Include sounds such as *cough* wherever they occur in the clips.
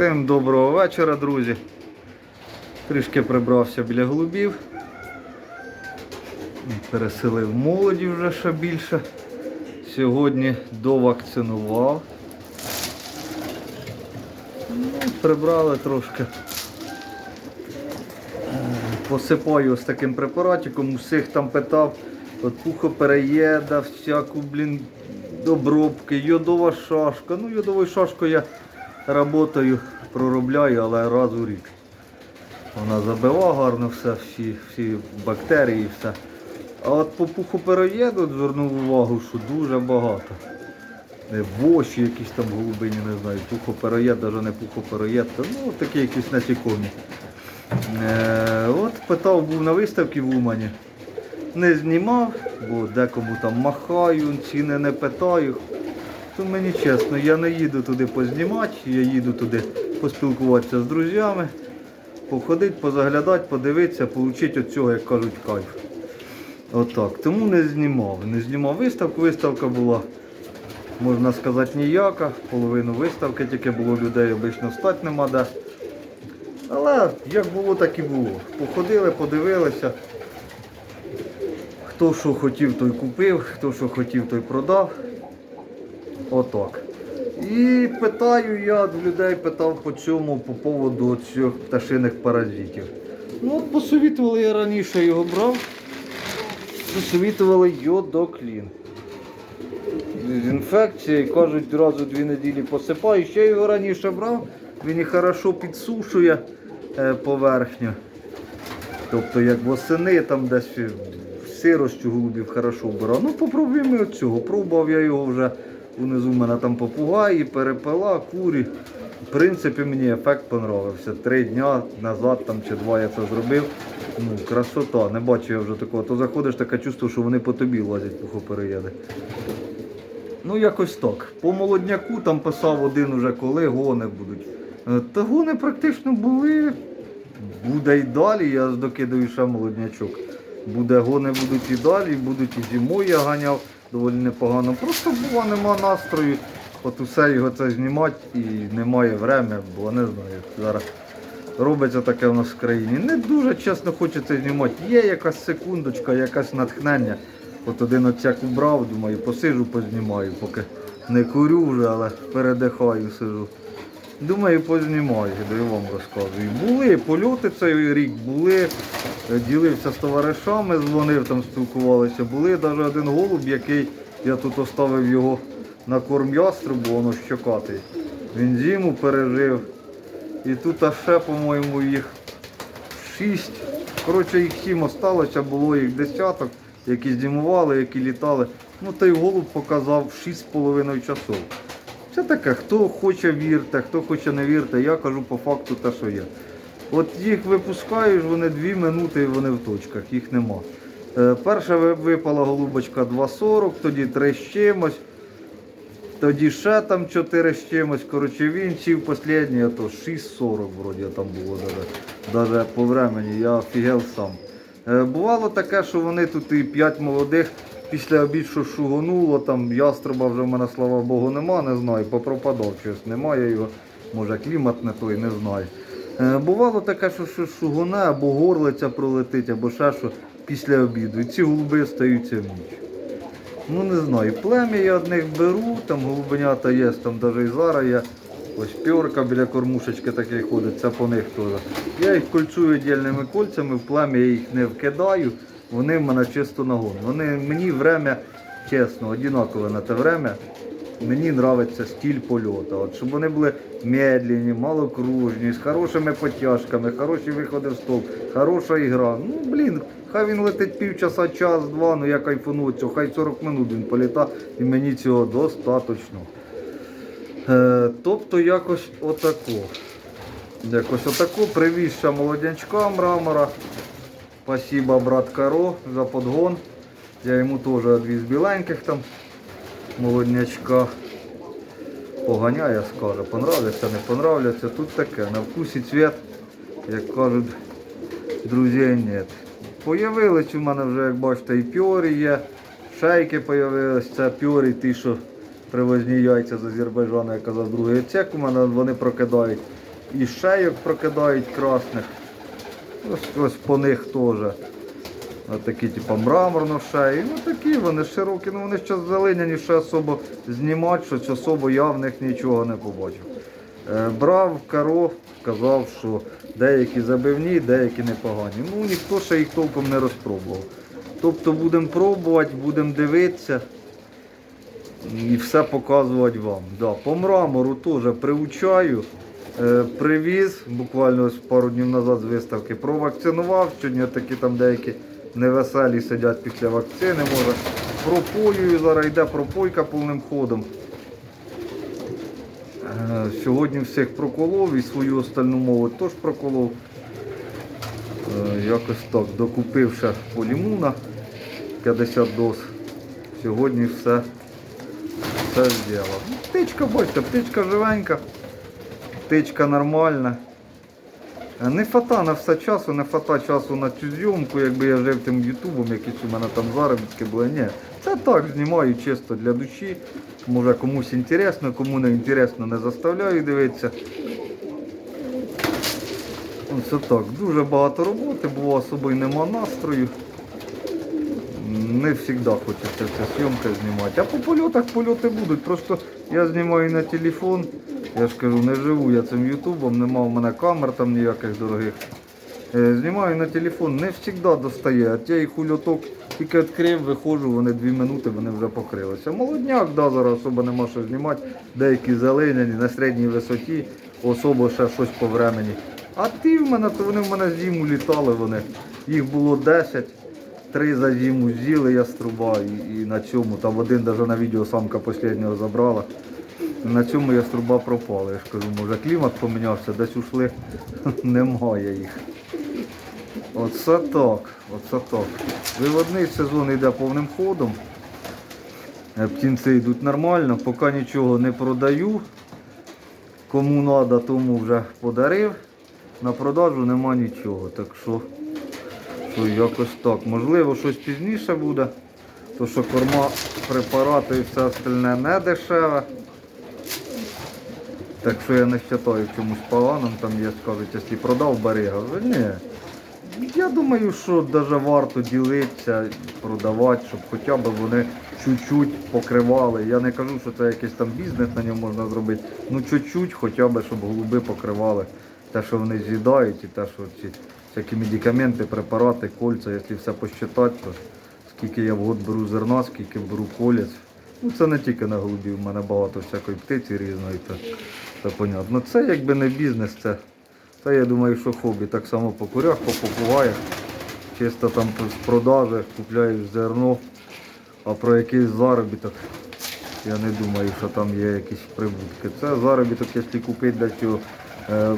Всім доброго вечора, друзі. Трішки прибрався біля голубів. Переселив молоді вже ще більше. Сьогодні довакцинував. Ну, прибрали трошки. Посипаю ось таким препаратиком, усіх там питав, от пухопереєда, всяку, блін, обробки, йодова шашка. Ну, йодовою шашкою я працюю, проробляю, але раз у рік. Вона забива гарно все, всі, всі бактерії, все. А от по пухопереєду звернув увагу, що дуже багато. Воші якісь там голубині, не знаю, пухопероєд, навіть не пухопероєд, ну такі якісь насікомі. Е, от питав, був на виставці в Умані. Не знімав, бо декому там махаю, ціни не питаю. То мені чесно, я не їду туди познімати, я їду туди поспілкуватися з друзями, походити, позаглядати, подивитися, отримати від цього, як кажуть, кайф. Отак. Тому не знімав. Не знімав виставку. Виставка була, можна сказати, ніяка. Половину виставки тільки було людей, обично стати нема де. Але як було, так і було. Походили, подивилися. Хто що хотів, той купив, хто що хотів, той продав. Отак. І питаю я в людей, питав по цьому, по поводу цих пташиних паразитів. Ну посовітували я раніше його брав. Посовітували йодоклін. Інфекція, і кажуть, раз у дві неділі посипаю. Ще його раніше брав, він і хорошо підсушує е, поверхню. Тобто як восени там десь сиростю голубів хорошо вбирав. Ну попробуємо цього. Пробував я його вже унизу в мене там попугаї, перепела, курі. В принципі, мені ефект понравився. Три дня назад там, чи два я це зробив. Ну, красота, не бачу я вже такого. То заходиш, таке чувство, що вони по тобі лазять пухопереєди. Ну, якось так. По молодняку там писав один уже, коли гони будуть. Е, Та гони практично були. Буде і далі, я докидаю ще молоднячок. Буде гони будуть і далі, будуть і зимою я ганяв доволі непогано. Просто бува нема настрою. От усе його це знімати і немає времени, бо не знаю. Зараз робиться таке в нас в країні. Не дуже чесно хочеться знімати. Є якась секундочка, якесь натхнення. От один оцяк убрав, думаю, посижу, познімаю, поки не курю вже, але передихаю, сижу. Думаю, познімаю, да і вам розказую. Були польоти цей рік, були, е, ділився з товаришами, дзвонив, там спілкувалися. Були навіть один голуб, який я тут оставив його на корм яструбу, воно щокатий. Він зиму пережив. І тут ще, по-моєму, їх шість. Коротше, їх сім осталося, було їх десяток, які зимували, які літали. Ну той голуб показав 6,5 часов. Це таке, хто хоче вірте, хто хоче не вірте, я кажу по факту те, що є. От їх випускаєш, вони 2 минути і вони в точках, їх нема. Е, перша випала голубочка 2,40, тоді 3 з чимось, тоді ще там 4 з чимось. Коротше, він сів останній, а то 6,40 вроді там було даже, даже по времені, я офігел сам. Е, Бувало таке, що вони тут і 5 молодих після обід, що шугонуло, там яструба вже в мене, слава Богу, нема, не знаю, попропадав щось, немає його, може клімат не той, не знаю. Е, Бувало таке, що, що шугоне або горлиця пролетить, або ще що після обіду. І ці голуби стаються в ніч. Ну не знаю, плем'я я одних беру, там голубенята є, там навіть і зараз є. Ось пьорка біля кормушечки такий ходить, це по них теж. Я їх кольцую дільними кольцями, в плем'я їх не вкидаю, вони в мене чисто нагон. Вони мені время, чесно, однакове на те время. Мені подобається стиль польоту. От, щоб вони були медленні, малокружні, з хорошими потяжками, хороші виходи в стовп, хороша ігра. Ну, блін, хай він летить півчаса, час, два, ну я кайфану цього, хай 40 минут він політа, і мені цього достатньо. Е, тобто якось отако. Якось отако привіз ще молоднячка мрамора. Спасибо, брат Каро, за подгон. Я йому теж одвіз біленьких там молоднячка. Поганяє, скаже, понравляться, не понравляться. Тут таке, на вкусі цвіт, як кажуть, друзі, нет. Появились у мене вже, як бачите, і пьорі є, шейки появились, це пьорі, ті, що привозні яйця з Азербайджану, я казав, другий отсек у мене вони прокидають. і шейок прокидають красних. Ось, ось по них теж. Такі, типу, мраморно шеї. Ну такі вони широкі, ну вони ще зелені, ще особо знімати, щось особо я в них нічого не побачив. Е, Брав коров, казав, що деякі забивні, деякі непогані. Ну ніхто ще їх толком не розпробував. Тобто будемо пробувати, будемо дивитися і все показувати вам. Да, по мрамору теж приучаю. Е, Привіз буквально ось пару днів назад з виставки, провакцинував, сьогодні такі там деякі невеселі сидять після вакцини, може. Пропоюю, зараз йде пропойка повним ходом. Е, Сьогодні всіх проколов і свою остальну мову теж проколов. Е, Якось так, докупив полімуна 50 доз. Сьогодні все, все зробив. Птичка, бачите, птичка живенька, птичка нормальна. Е, Не фата на все часу, не фата часу на цю зйомку, якби я жив тим ютубом, якісь у мене там заробітки були. Ні, це так знімаю чисто для душі. Може комусь інтересно, кому не інтересно, не заставляю дивитися. Оце так. Дуже багато роботи, бо особо нема настрою. Не завжди хочеться ця зйомка знімати. А по польотах польоти будуть. Просто я знімаю на телефон. Я ж кажу, не живу я цим ютубом, нема в мене камер там ніяких дорогих. Е, Знімаю на телефон, не завжди достає. А тій хульоток тільки відкрив, виходжу, вони дві минути, вони вже покрилися. Молодняк, да, зараз особо нема що знімати. Деякі зеленені на середній висоті, особо ще щось по времені. А ті в мене, то вони в мене зиму літали, вони. Їх було 10. Три за зиму з'їли я яструба і, і на цьому, там один навіть на відео самка останнього забрала. На цьому яструба пропали. Я ж кажу, може клімат помінявся, десь ушли, *laughs* немає їх. Оце так, оце так. Виводний сезон йде повним ходом. Е, Птінці йдуть нормально, поки нічого не продаю. Кому треба, тому вже подарив. На продажу нема нічого. Так що, що якось так. Можливо, щось пізніше буде. То що корма, препарати і все остальне не дешеве. Так що я не вважаю чомусь поганим, там є, скажуть, якщо продав барига, вже ні. Я думаю, що навіть варто ділитися, продавати, щоб хоча б вони чуть-чуть покривали. Я не кажу, що це якийсь там бізнес на ньому можна зробити. Ну чуть-чуть хоча б, щоб голуби покривали те, що вони з'їдають, і те, що ці всякі медикаменти, препарати, кольця, якщо все посчитати, то скільки я в год беру зерна, скільки беру колець. Ну це не тільки на голубів, в мене багато всякої птиці різної, то, то понятно. Це якби не бізнес, це, це я думаю, що хобі. Так само по курях, по попугаях. Чисто там з продажі купляю зерно, а про якийсь заробіток. Я не думаю, що там є якісь прибутки. Це заробіток, якщо купити для цього е,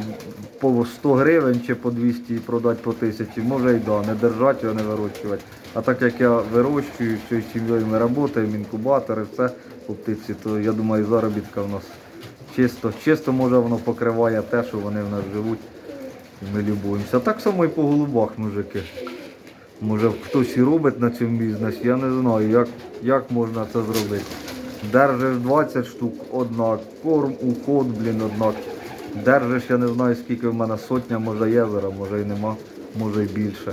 по 100 гривень чи по 200 і продати по 1000, може і да, не держати його, не вирощувати. А так як я вирощую, всією сім'єю ми працюємо, інкубатори, все по птиці, то я думаю, заробітка в нас чисто, чисто може воно покриває те, що вони в нас живуть. І ми любуємося. Так само і по голубах, мужики. Може хтось і робить на цьому бізнесі, я не знаю, як, як можна це зробити. Держиш 20 штук, однак, корм, уход, блін, однак. Держиш, я не знаю скільки в мене сотня, може є може і нема, може і більше.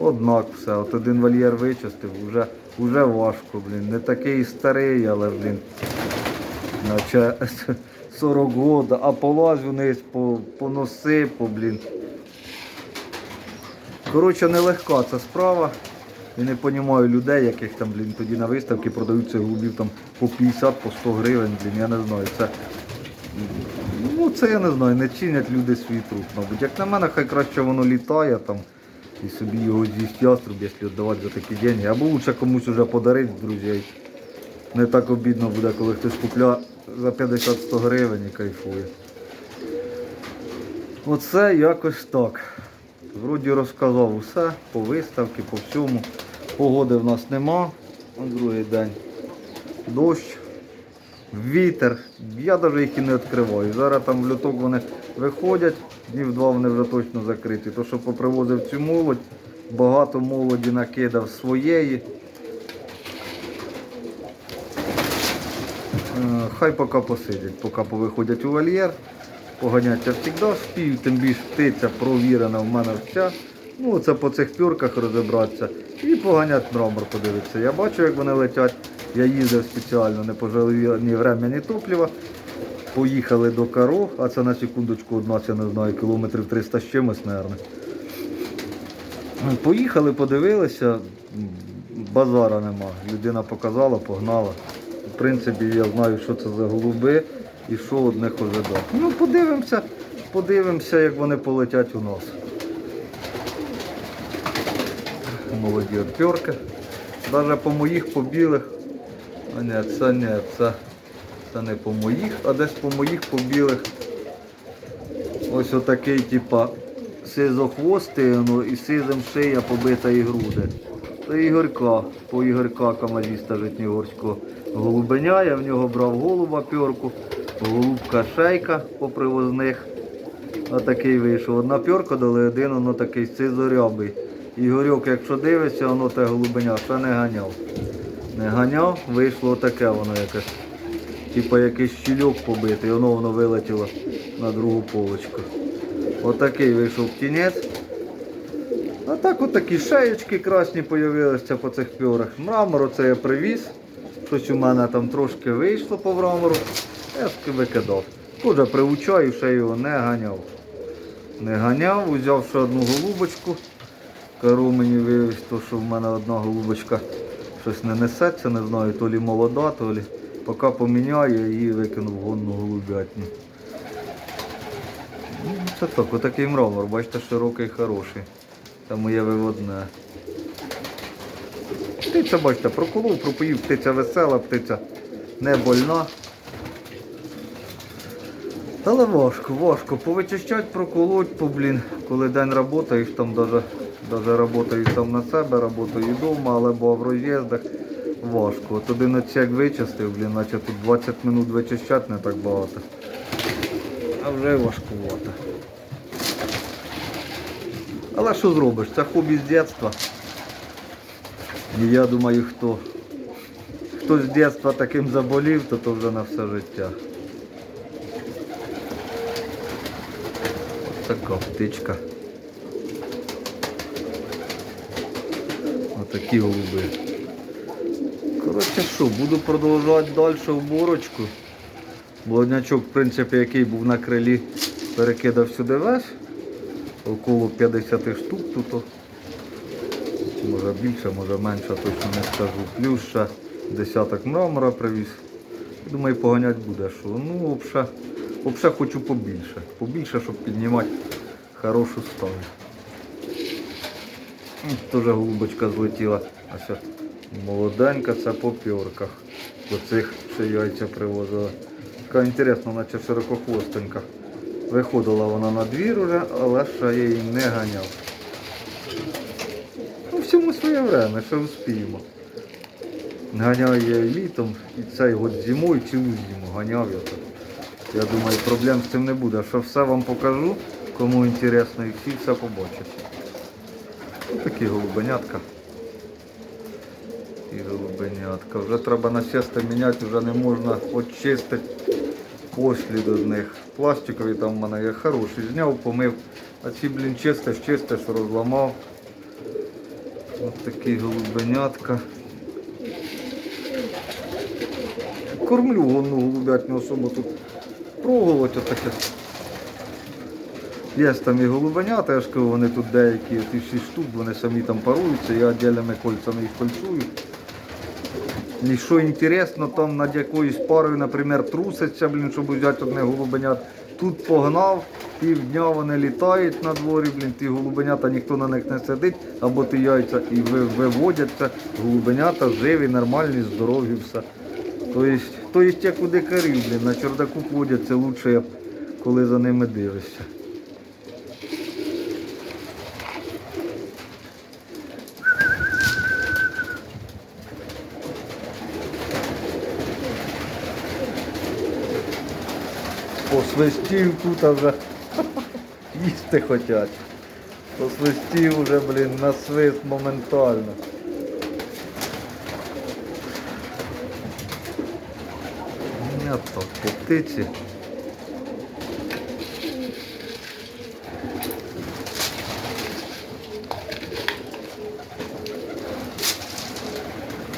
Однак все, от один вольєр вичистив, вже, вже важко, блін. Не такий старий, але, блін, наче *laughs* 40 років, а полазь вниз, по, по носи, по, блін. Коротше, нелегка ця справа. Я не розумію людей, яких там, блін, тоді на виставці продають цих голубів там по 50, по 100 гривень, блін, я не знаю. Це, ну, це я не знаю, не чинять люди свій труд, мабуть. Як на мене, хай краще воно літає там і собі його з'їсть яструб, якщо віддавати за такі гроші. Або лучше комусь вже подарити з друзей. Не так обідно буде, коли хтось купляє за 50-100 гривень і кайфує. Оце якось так. Вроді розказав усе по виставці, по всьому. Погоди в нас нема. Другий день. Дощ, вітер. Я навіть їх і не відкриваю. Зараз там в люток вони виходять, днів два вони вже точно закриті. То, що попривозив цю молодь, багато молоді накидав своєї. Е, Хай поки посидять, поки повиходять у вольєр. Поганяться завжди вспію, тим більш птиця провірена в мене вся. Ну, це по цих пюрках розібратися. І поганять мрамор подивитися. Я бачу, як вони летять. Я їздив спеціально, не пожалів ні врем'я, ні топлива. Поїхали до Каро, а це на секундочку од нас, я не знаю, кілометрів 300 з чимось, мабуть. Поїхали, подивилися, базара нема. Людина показала, погнала. В принципі, я знаю, що це за голуби і що одних ожидати. Ну, подивимося, подивимося, як вони полетять у нас. Молоді отпірки. Навіть по моїх, по білих. А ні, це ні, це, це не по моїх, а десь по моїх, по білих. Ось отакий, типа, сизохвостий, ну, і сизом шия побита і груди. Це Ігорка, по Ігорка камазіста Житнігорського. Голубеня, я в нього брав голуба пьорку, голубка шейка по привозних. Отакий вийшов. Одна пьорка дали один, воно такий сизорябий. Ігорьок, якщо дивишся, воно те голубеня ще не ганяв. Не ганяв, вийшло отаке воно якесь. Типа якийсь щільок побитий, воно воно вилетіло на другу полочку. Отакий вийшов птінець. А так отакі шеєчки красні появилися по цих пьорах. Мрамор оце я привіз. Щось у мене там трошки вийшло по мрамору. Я викидав. Тоже приучаю, ще його не ганяв. Не ганяв, взяв ще одну голубочку. Кару мені вивіз, то що в мене одна голубочка щось не несеться, не знаю, то лі молода, то лі. Поки поміняю, я її викинув гонну голубятню. Ну, Це так, отакий мрамор, бачите, широкий, хороший. Це моє виводне. Птиця, бачите, проколов, пропоїв, птиця весела, птиця не больна. Але важко, важко. Повичищать, проколоть, по, блін, коли день працюєш, там даже, даже працюю сам на себе, працюю вдома, але бо в роз'їздах важко. От один отсек вичистив, блін, наче тут 20 минут вичищати не так багато. А вже важкувато. Але що зробиш? Це хобі з дитинства. І я думаю, хто, хто з дитинства таким заболів, то то вже на все життя. Ось така птичка. Отакі голуби. Коротше що, буду продовжувати далі уборочку. Блоднячок, в принципі, який був на крилі, перекидав сюди весь. Около 50 штук тут. Може більше, може менше, точно не скажу. Плюс ще десяток мрамора привіз. Думаю, поганять буде, що. Ну, взагалі, взагалі хочу побільше. Побільше, щоб піднімати хорошу ставлю. Теж голубочка злетіла. А ще молоденька, це по пьорках. До цих ще яйця привозила. Така інтересна, наче широкохвостенька. Виходила вона на двір уже, але ще я її не ганяв. Своє время, ще успіємо. Ганяв я літом, і цей год зимою, цілу зиму ганяв я тут. Я думаю, проблем з цим не буде. Що все вам покажу, кому інтересно, і всі все побачать. Ось такі голубенятка. І голубенятка. Вже треба на сісти міняти, вже не можна очистити посліду з них. Пластикові там в мене є хороші. Зняв, помив. А ці, блін, чистиш, чистиш, розламав. Ось такі голубенятка. Кормлю гонну голубятню особу тут. Проголодь отаке. Є там і голубенята, я ж кажу, вони тут деякі, ті 6 штук, вони самі там паруються, я віддільними кольцями їх кольцую. І що інтересно, там над якоюсь парою, наприклад, труситься, блін, щоб взяти одне голубенят. Тут погнав, півдня вони літають на дворі, блін, ті голубенята ніхто на них не сидить, або ті яйця і виводяться. Голубенята живі, нормальні, здорові, все. Тобто, тобто як у дикарів, блін, на чердаку плодяться лучше, коли за ними дивишся. Посвистів тут вже їсти хочуть. Посвистів уже, блін, на свист моментально. М'ято потичі.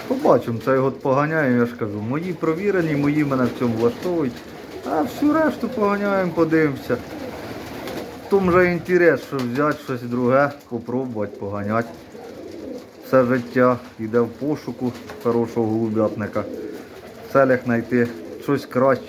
Побачимо, це його поганяємо, я ж кажу, мої провірені, мої мене в цьому влаштовують. А всю решту поганяємо, подивимося. В вже інтерес, що взяти щось друге, спробувати, поганяти. Все життя йде в пошуку хорошого голубятника. В целях знайти щось краще,